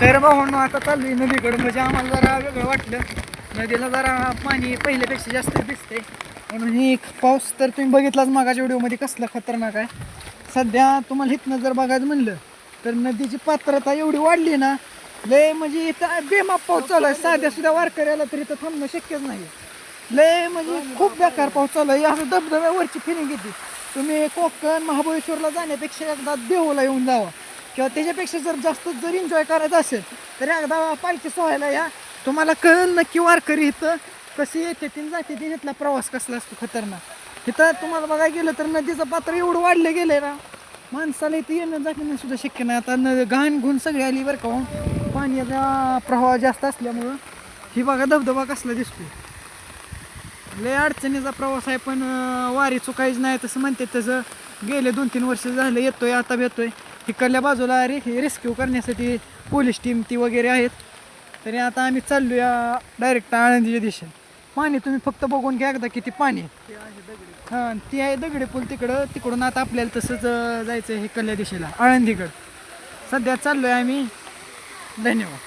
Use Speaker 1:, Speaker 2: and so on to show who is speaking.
Speaker 1: तर भाऊंनो आता चाललोय नदीकडं. म्हणजे आम्हाला जरा वेगळं वाटलं. नदीला जरा पाणी पहिल्यापेक्षा जास्त दिसतंय. म्हणून ही पाऊस तर तुम्ही बघितलाच मागाच्या व्हिडिओमध्ये कसला खतरनाक आहे. सध्या तुम्हाला इथनं जर बघायचं म्हणलं तर नदीची पात्रता एवढी वाढली ना लय म्हणजे इथं बेमाप पाऊस चालू आहे. साध्या सुद्धा वारकऱ्याला तरी इथं थांबणं शक्यच नाही लय म्हणजे खूप बेकार पाऊस चालू आहे. असं धबधब्यावरची फिरिंग येते. तुम्ही कोकण महाबळेश्वरला जाण्यापेक्षा एकदा देऊला येऊन जावा. किंवा त्याच्यापेक्षा जर जास्त जर एन्जॉय करायचं असेल तर एकदा पालखी सोहायला या. तुम्हाला कळेल नक्की वारकरी इथं कशी येते तीन जाते तीन इथला प्रवास कसला असतो खतरनाक. इथं तुम्हाला बघायला गेलं तर नदीचं पात्र एवढं वाढलं गेलंय ना. माणसाला इथं येणं जाणं सुद्धा शक्य नाही. आता न घाण घुण सगळी आली बरं का हो. पाण्याचा प्रवाह जास्त असल्यामुळं ही बघा धबधबा कसला दिसतो लय अडचणीचा प्रवास आहे पण वारी चुकायची नाही. तसं म्हणते तसं गेले दोन तीन वर्ष झालं येतोय आता भेटतोय. तिकडल्या बाजूला रे रेस्क्यू करण्यासाठी पोलीस टीम ती वगैरे आहेत. तरी आता आम्ही चाललो या डायरेक्ट आळंदीच्या दिशेने. पाणी तुम्ही फक्त बघून घ्या एकदा किती पाणी आहे. हां ती आहे दगडी पूल तिकडं. तिकडून आता आपल्याला तसंच जायचं आहे कल्ल्या दिशेला आळंदीकडं. सध्या चाललोय आम्ही. धन्यवाद.